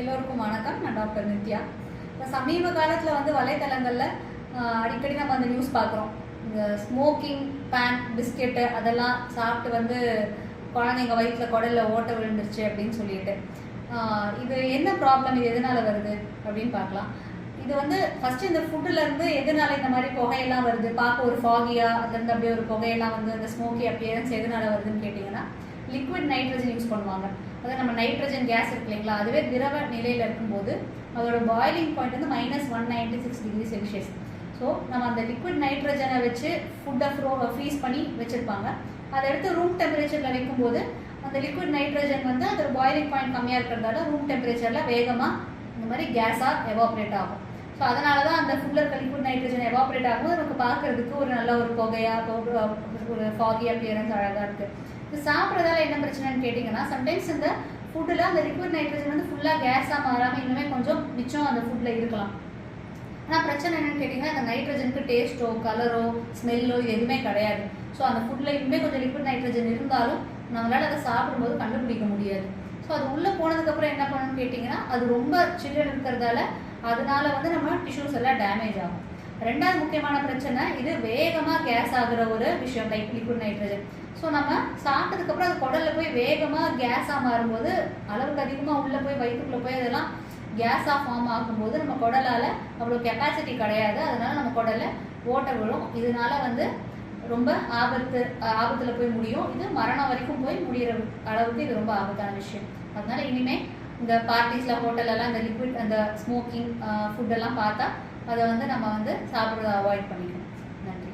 எல்லோருக்கும் வணக்கம். நான் டாக்டர் நித்யா. இப்போ சமீப காலத்தில் வந்து வலைத்தளங்களில் அடிக்கடி நம்ம அந்த நியூஸ் பார்க்குறோம். இந்த ஸ்மோக்கிங் பேன் பிஸ்கெட்டு அதெல்லாம் சாப்பிட்டு வந்து குழந்தைங்க வயிற்றில் குடல்ல ஓட்ட விழுந்துருச்சு அப்படின்னு சொல்லிட்டு. இது என்ன ப்ராப்ளம் இது எதனால் வருது? அப்படின்னு பார்க்கலாம். இது வந்து ஃபர்ஸ்ட் இந்த ஃபுட்டுலேருந்து எதனால இந்த மாதிரி புகையெல்லாம் வருது? பார்க்க ஒரு ஃபாகியாக அதுலேருந்து அப்படியே ஒரு புகையெல்லாம் வந்து அந்த ஸ்மோக்கி அப்பியரன்ஸ் எதனால வருதுன்னு கேட்டிங்கன்னா லிக்விட் நைட்ரஜன் யூஸ் பண்ணுவாங்க. அதாவது நம்ம நைட்ரஜன் கேஸ் இருக்கு இல்லைங்களா? அதுவே திரவ நிலையில் இருக்கும்போது அதோட பாயிலிங் பாயிண்ட் வந்து minus one ninety six degree Celsius so நம்ம அந்த லிக்விட் நைட்ரஜனை வச்சு ஃபுட்டை ஃப்ரோ ஃப்ரீஸ் பண்ணி வச்சுருப்பாங்க. அதை எடுத்து ரூம் டெம்பரேச்சரில் வைக்கும்போது அந்த லிக்விட் நைட்ரஜன் வந்து அதோட பாயிலிங் பாயிண்ட் கம்மியாக இருக்கிறதால ரூம் டெம்பரேச்சரில் வேகமாக இந்த மாதிரி கேஸாக எவாப்ரேட் ஆகும். ஸோ அதனால தான் அந்த ஃபுட்டில் இருக்க லிக்விட் நைட்ரஜன் எவாப்ரேட் ஆகும்போது நமக்கு பார்க்குறதுக்கு ஒரு நல்ல ஒரு புகையாக ஒரு ஃபாகி அப்பியரன்ஸ் அழகாக இருக்குது இது சாப்பிட்றதால என்ன பிரச்சனைன்னு கேட்டிங்கன்னா சம்டைம்ஸ் இந்த ஃபுட்டில் அந்த லிக்விட் நைட்ரஜன் வந்து ஃபுல்லாக கேஸாக மாறாமல் இன்னுமே கொஞ்சம் மிச்சம் அந்த ஃபுட்டில் இருக்கலாம். ஆனால் பிரச்சனை என்னென்னு கேட்டிங்கன்னா அந்த நைட்ரஜனுக்கு டேஸ்ட்டோ கலரோ ஸ்மெல்லோ இது எதுவுமே கிடையாது. ஸோ அந்த ஃபுட்டில் இன்னுமே கொஞ்சம் லிக்விட் நைட்ரஜன் இருந்தாலும் நம்மளால் அதை சாப்பிடும்போது கண்டுபிடிக்க முடியாது. ஸோ அது உள்ளே போனதுக்கப்புறம் என்ன பண்ணணும்னு கேட்டிங்கன்னா அது ரொம்ப சில்லுன்னு இருக்கிறதால அதனால வந்து நம்ம டிஷ்யூஸ் எல்லாம் டேமேஜ் ஆகும். ரெண்டாவது முக்கியமான பிரச்சனை இது வேகமாக கேஸ் ஆகுற ஒரு விஷயம் லைக் லிக்விட் நைட்ரஜன் ஸோ நம்ம சாப்பிட்டதுக்கப்புறம் அது குடலில் போய் வேகமாக கேஸாக மாறும்போது அளவுக்கு அதிகமாக உள்ளே போய் வயிற்றுக்குள்ளே போய் அதெல்லாம் கேஸாக ஃபார்ம் ஆகும்போது நம்ம குடலால் அவ்வளோ கெப்பாசிட்டி கிடையாது. அதனால் நம்ம குடலில் ஓட்ட விழும். இதனால வந்து ரொம்ப ஆபத்து ஆபத்தில் போய் முடியும். இது மரணம் வரைக்கும் போய் முடிகிற அளவுக்கு இது ரொம்ப ஆபத்தான விஷயம். அதனால் இனிமேல் இந்த பார்ட்டிஸில் ஹோட்டலெல்லாம் இந்த லிக்விட் அந்த ஸ்மோக்கிங் ஃபுட்டெல்லாம் பார்த்தா அதை வந்து நம்ம வந்து சாப்பிட்றத அவாய்ட் பண்ணிக்கணும். நன்றி.